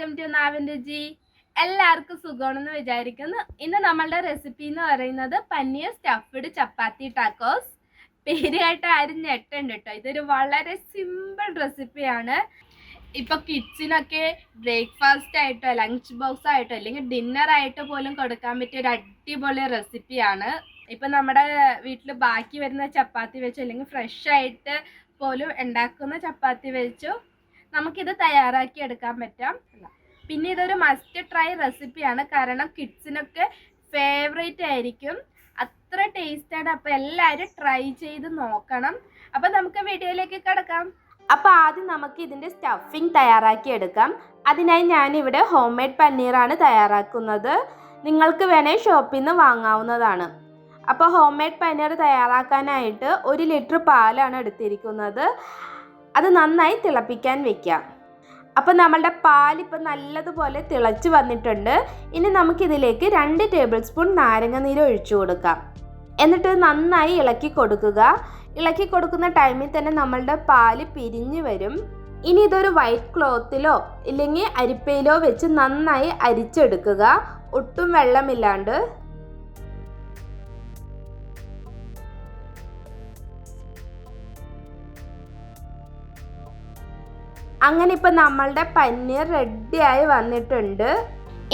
Welcome to നാവിൻ രുചി എല്ലാവർക്കും സുഖമാണെന്ന് വിചാരിക്കുന്നു. ഇന്ന് നമ്മളുടെ റെസിപ്പി എന്ന് പറയുന്നത് പനീർ സ്റ്റഫ്ഡ് ചപ്പാത്തി ടാക്കോസ് പേരുമായിട്ട് ആരും ഞെട്ടുണ്ട് കേട്ടോ. ഇതൊരു വളരെ സിമ്പിൾ റെസിപ്പിയാണ് ഇപ്പൊ കിഡ്സിനൊക്കെ ബ്രേക്ക്ഫാസ്റ്റ് ആയിട്ടോ ലഞ്ച് ബോക്സ് ആയിട്ടോ അല്ലെങ്കിൽ ഡിന്നർ ആയിട്ട് പോലും കൊടുക്കാൻ പറ്റിയ ഒരു അടിപൊളി റെസിപ്പിയാണ് ഇപ്പൊ നമ്മുടെ വീട്ടിൽ ബാക്കി വരുന്ന ചപ്പാത്തി വെച്ചോ അല്ലെങ്കിൽ ഫ്രഷ് ആയിട്ട് പോലും ഉണ്ടാക്കുന്ന ചപ്പാത്തി വെച്ചോ. നമുക്കിത് തയ്യാറാക്കി എടുക്കാൻ പറ്റാം. പിന്നെ ഇതൊരു മസ്റ്റ് ട്രൈ റെസിപ്പിയാണ് കാരണം കിഡ്സിനൊക്കെ ഫേവറേറ്റ് ആയിരിക്കും. അത്ര ടേസ്റ്റാണ് അപ്പോൾ എല്ലാവരും ട്രൈ ചെയ്ത് നോക്കണം. അപ്പോൾ നമുക്ക് വീഡിയോയിലേക്ക് കിടക്കാം. അപ്പോൾ ആദ്യം നമുക്ക് ഇതിന്റെ സ്റ്റഫിങ് തയ്യാറാക്കി എടുക്കാം. അതിനായി ഞാനിവിടെ ഹോം മെയ്ഡ് പനീറാണ് തയ്യാറാക്കുന്നത്. നിങ്ങൾക്ക് വേണേൽ ഷോപ്പിൽ നിന്ന് വാങ്ങാവുന്നതാണ്. അപ്പോൾ ഹോം മെയ്ഡ് പനീർ തയ്യാറാക്കാനായിട്ട് ഒരു ലിറ്റർ പാലാണ് എടുത്തിരിക്കുന്നത്. അത് നന്നായി തിളപ്പിക്കാൻ വെക്കാം. അപ്പോൾ നമ്മളുടെ പാലിപ്പോൾ നല്ലതുപോലെ തിളച്ച് വന്നിട്ടുണ്ട്. ഇനി നമുക്കിതിലേക്ക് രണ്ട് ടേബിൾ സ്പൂൺ നാരങ്ങ നീര് ഒഴിച്ചു കൊടുക്കാം. എന്നിട്ട് നന്നായി ഇളക്കി കൊടുക്കുക. ഇളക്കി കൊടുക്കുന്ന ടൈമിൽ തന്നെ നമ്മളുടെ പാൽ പിരിഞ്ഞു വരും. ഇനി ഇതൊരു വൈറ്റ് ക്ലോത്തിലോ ഇല്ലെങ്കിൽ അരിപ്പയിലോ വെച്ച് നന്നായി അരിച്ചെടുക്കുക. ഒട്ടും വെള്ളമില്ലാണ്ട് അങ്ങനെ ഇപ്പം നമ്മളുടെ പന്നീർ റെഡിയായി വന്നിട്ടുണ്ട്.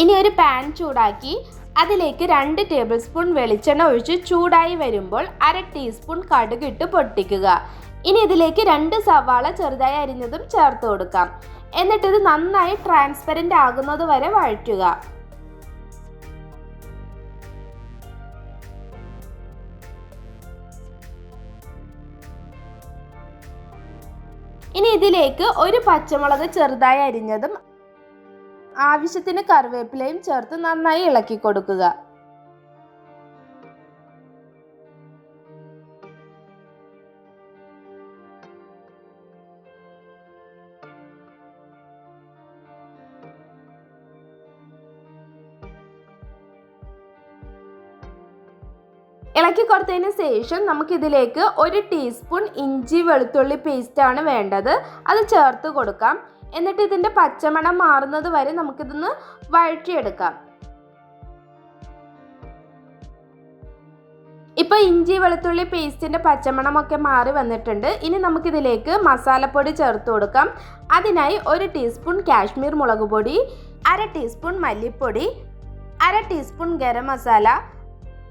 ഇനി ഒരു പാൻ ചൂടാക്കി അതിലേക്ക് രണ്ട് ടേബിൾ സ്പൂൺ വെളിച്ചെണ്ണ ഒഴിച്ച് ചൂടായി വരുമ്പോൾ അര ടീസ്പൂൺ കടുകിട്ട് പൊട്ടിക്കുക. ഇനി ഇതിലേക്ക് രണ്ട് സവാള ചെറുതായി അരിഞ്ഞതും ചേർത്ത് കൊടുക്കാം. എന്നിട്ടിത് നന്നായി ട്രാൻസ്പെറന്റ് ആകുന്നത് വരെ വഴറ്റുക. ഇനി ഇതിലേക്ക് ഒരു പച്ചമുളക് ചെറുതായി അരിഞ്ഞതും ആവശ്യത്തിന് കറിവേപ്പിലയും ചേർത്ത് നന്നായി ഇളക്കി കൊടുക്കുക. ഇളക്കി കൊടുത്തതിന് ശേഷം നമുക്കിതിലേക്ക് ഒരു ടീസ്പൂൺ ഇഞ്ചി വെളുത്തുള്ളി പേസ്റ്റാണ് വേണ്ടത്. അത് ചേർത്ത് കൊടുക്കാം. എന്നിട്ട് ഇതിന്റെ പച്ചമണം മാറുന്നത് വരെ നമുക്കിതൊന്ന് വഴറ്റിയെടുക്കാം. ഇപ്പോൾ ഇഞ്ചി വെളുത്തുള്ളി പേസ്റ്റിന്റെ പച്ചമണമൊക്കെ മാറി വന്നിട്ടുണ്ട്. ഇനി നമുക്കിതിലേക്ക് മസാലപ്പൊടി ചേർത്ത് കൊടുക്കാം. അതിനായി ഒരു ടീസ്പൂൺ കാശ്മീർ മുളക് പൊടി അര ടീസ്പൂൺ മല്ലിപ്പൊടി അര ടീസ്പൂൺ ഗരം മസാല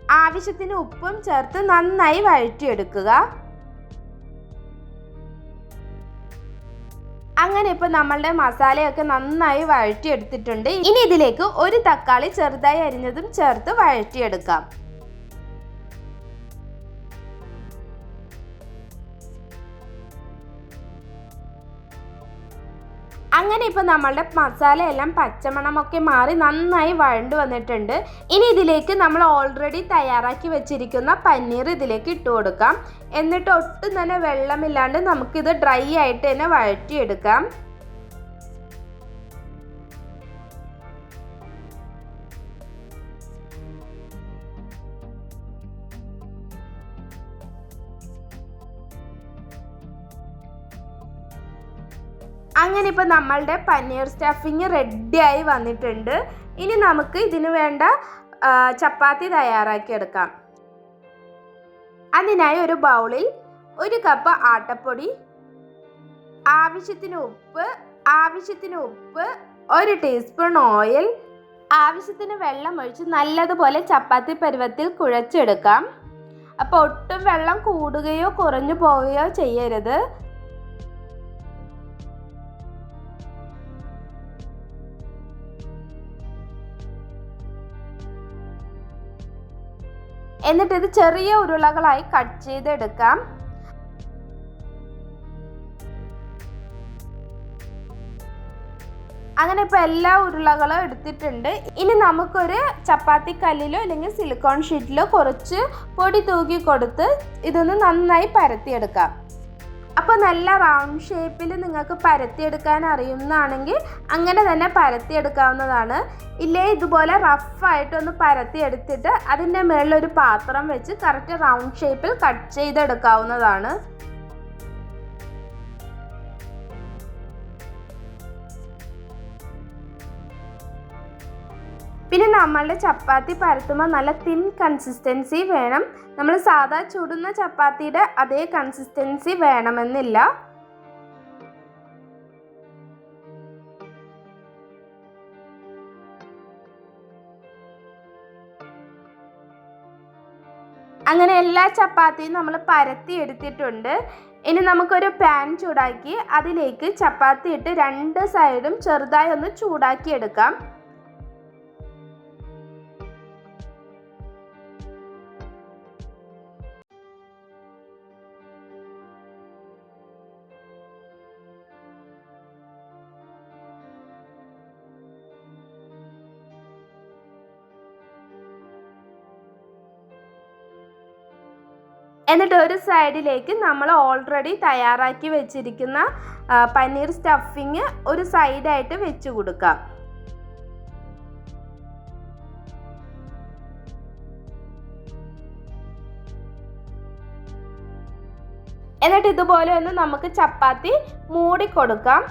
ആവശ്യത്തിന് ഉപ്പും ചേർത്ത് നന്നായി വഴറ്റിയെടുക്കുക. അങ്ങനെ ഇപ്പോൾ നമ്മളുടെ മസാലയൊക്കെ നന്നായി വഴറ്റിയെടുത്തിട്ടുണ്ട്. ഇനി ഇതിലേക്ക് ഒരു തക്കാളി ചെറുതായി അരിഞ്ഞതും ചേർത്ത് വഴറ്റിയെടുക്കാം. അങ്ങനെ ഇപ്പോൾ നമ്മളുടെ മസാല എല്ലാം പച്ചമണമൊക്കെ മാറി നന്നായി വഴണ്ടു വന്നിട്ടുണ്ട്. ഇനി ഇതിലേക്ക് നമ്മൾ ഓൾറെഡി തയ്യാറാക്കി വെച്ചിരിക്കുന്ന പനീർ ഇതിലേക്ക് ഇട്ട് കൊടുക്കാം. എന്നിട്ട് ഒട്ടും തന്നെ വെള്ളമില്ലാണ്ട് നമുക്കിത് ഡ്രൈ ആയിട്ട് തന്നെ വഴറ്റിയെടുക്കാം. അങ്ങനെ ഇപ്പോൾ നമ്മളുടെ പനീർ സ്റ്റഫിങ് റെഡിയായി വന്നിട്ടുണ്ട്. ഇനി നമുക്ക് ഇതിനു വേണ്ട ചപ്പാത്തി തയ്യാറാക്കിയെടുക്കാം അതിനായി ഒരു ബൗളിൽ ഒരു കപ്പ് ആട്ടപ്പൊടി ആവശ്യത്തിന് ഉപ്പ് ആവശ്യത്തിന് ഉപ്പ് ഒരു ടീസ്പൂൺ ഓയിൽ ആവശ്യത്തിന് വെള്ളം ഒഴിച്ച് നല്ലതുപോലെ ചപ്പാത്തി പരുവത്തിൽ കുഴച്ചെടുക്കാം. അപ്പോൾ ഒട്ടും വെള്ളം കൂടുകയോ കുറഞ്ഞു പോവുകയോ ചെയ്യരുത്. എന്നിട്ട് ഇത് ചെറിയ ഉരുളകളായി കട്ട് ചെയ്തെടുക്കാം. അങ്ങനെ ഇപ്പോൾ എല്ലാ ഉരുളകളും എടുത്തിട്ടുണ്ട്. ഇനി നമുക്കൊരു ചപ്പാത്തി കല്ലിലോ അല്ലെങ്കിൽ സിലിക്കോൺ ഷീറ്റിലോ കുറച്ച് പൊടി തൂക്കി കൊടുത്ത് ഇതൊന്ന് നന്നായി പരത്തിയെടുക്കാം. അപ്പോൾ നല്ല റൗണ്ട് ഷേപ്പിൽ നിങ്ങൾക്ക് പരത്തിയെടുക്കാൻ അറിയുന്നതാണെങ്കിൽ അങ്ങനെ തന്നെ പരത്തിയെടുക്കാവുന്നതാണ്. ഇല്ലേ ഇതുപോലെ റഫായിട്ടൊന്ന് പരത്തിയെടുത്തിട്ട് അതിന്റെ മുകളിൽ ഒരു പാത്രം വെച്ച് കറക്റ്റ് റൗണ്ട് ഷേപ്പിൽ കട്ട് ചെയ്തെടുക്കാവുന്നതാണ്. നമ്മളുടെ ചപ്പാത്തി പരത്തുമ്പോൾ നല്ല തിൻ കൺസിസ്റ്റൻസി വേണം. നമ്മൾ സാധാ ചുടുന്ന ചപ്പാത്തിയുടെ അതേ കൺസിസ്റ്റൻസി വേണമെന്നില്ല. അങ്ങനെ എല്ലാ ചപ്പാത്തിയും നമ്മൾ പരത്തി എടുത്തിട്ടുണ്ട്. ഇനി നമുക്കൊരു പാൻ ചൂടാക്കി അതിലേക്ക് ചപ്പാത്തി ഇട്ട് രണ്ട് സൈഡും ചെറുതായി ഒന്ന് ചൂടാക്കി എടുക്കാം. എന്നിട്ട് ഒരു സൈഡിലേക്ക് നമ്മൾ ഓൾറെഡി തയ്യാറാക്കി വെച്ചിരിക്കുന്ന പനീർ സ്റ്റഫിങ് ഒരു സൈഡായിട്ട് വെച്ച് കൊടുക്കാം. എന്നിട്ട് ഇതുപോലെ ഒന്ന് നമുക്ക് ചപ്പാത്തി മൂടി കൊടുക്കാം.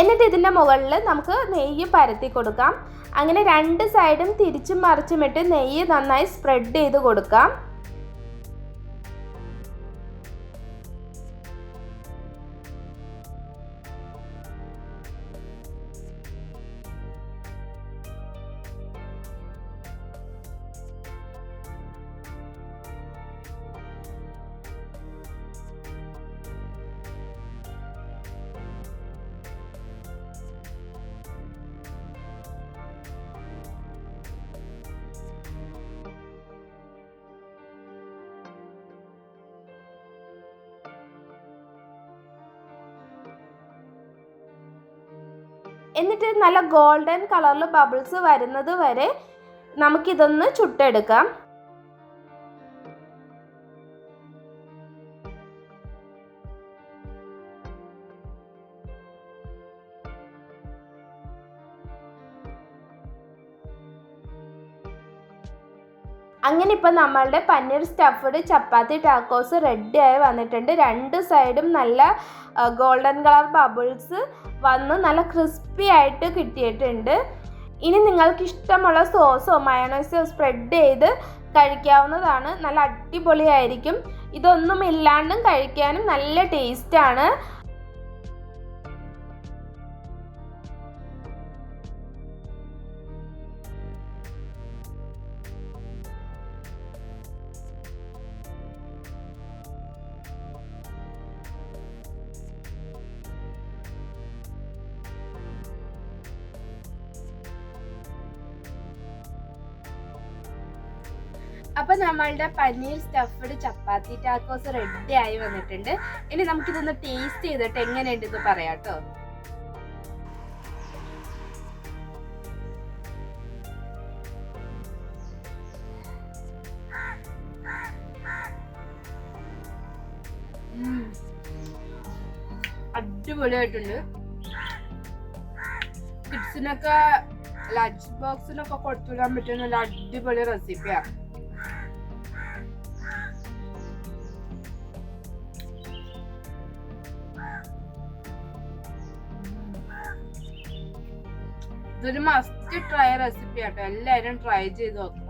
എന്നിട്ട് ഇതിന്റെ മുകളിൽ നമുക്ക് നെയ്യ് പരത്തി കൊടുക്കാം. അങ്ങനെ രണ്ട് സൈഡും തിരിച്ചും മറിച്ചും ഇട്ട് നെയ്യ് നന്നായി സ്പ്രെഡ് ചെയ്ത് കൊടുക്കാം. എന്നിട്ട് നല്ല ഗോൾഡൻ കളറിൽ ബബിൾസ് വരുന്നത് വരെ നമുക്കിതൊന്ന് ചുട്ടെടുക്കാം. അങ്ങനെ ഇപ്പം നമ്മളുടെ paneer stuffed chapati tacos ready ആയി വന്നിട്ടുണ്ട്. രണ്ട് സൈഡും നല്ല ഗോൾഡൻ കളർ ബബിൾസ് വന്ന് നല്ല ക്രിസ്പി ആയിട്ട് കിട്ടിയിട്ടുണ്ട്. ഇനി നിങ്ങൾക്ക് ഇഷ്ടമുള്ള സോസോ മയണൈസോ സ്പ്രെഡ് ചെയ്ത് കഴിക്കാവുന്നതാണ്. നല്ല അടിപൊളിയായിരിക്കും. ഇതൊന്നും ഇല്ലാണ്ടും കഴിക്കാനും നല്ല ടേസ്റ്റാണ് അപ്പൊ നമ്മളുടെ paneer stuffed chapati tacos ready ആയി വന്നിട്ടുണ്ട്. ഇനി നമുക്കിതൊന്ന് ടേസ്റ്റ് ചെയ്തിട്ട് എങ്ങനെയുണ്ടെന്ന് പറയാം കേട്ടോ. അടിപൊളിയായിട്ടുണ്ട്. കിഡ്സിനൊക്കെ ലഞ്ച് ബോക്സിനൊക്കെ കൊടുത്തുവിടാൻ പറ്റുന്ന നല്ല അടിപൊളി റെസിപ്പിയാണ് ഇതൊരു മസ്റ്റ് ട്രൈ റെസിപ്പി ആട്ടോ. എല്ലാവരും ട്രൈ ചെയ്ത് നോക്കുക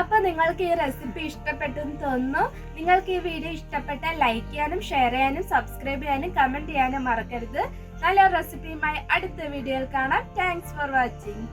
അപ്പൊ നിങ്ങൾക്ക് ഈ റെസിപ്പി ഇഷ്ടപ്പെട്ടെന്ന് തോന്നുന്നു. നിങ്ങൾക്ക് ഈ വീഡിയോ ഇഷ്ടപ്പെട്ട ലൈക്ക് ചെയ്യാനും ഷെയർ ചെയ്യാനും സബ്സ്ക്രൈബ് ചെയ്യാനും കമന്റ് ചെയ്യാനും മറക്കരുത്. നല്ല റെസിപ്പിയുമായി അടുത്ത വീഡിയോയിൽ കാണാം. Thanks for watching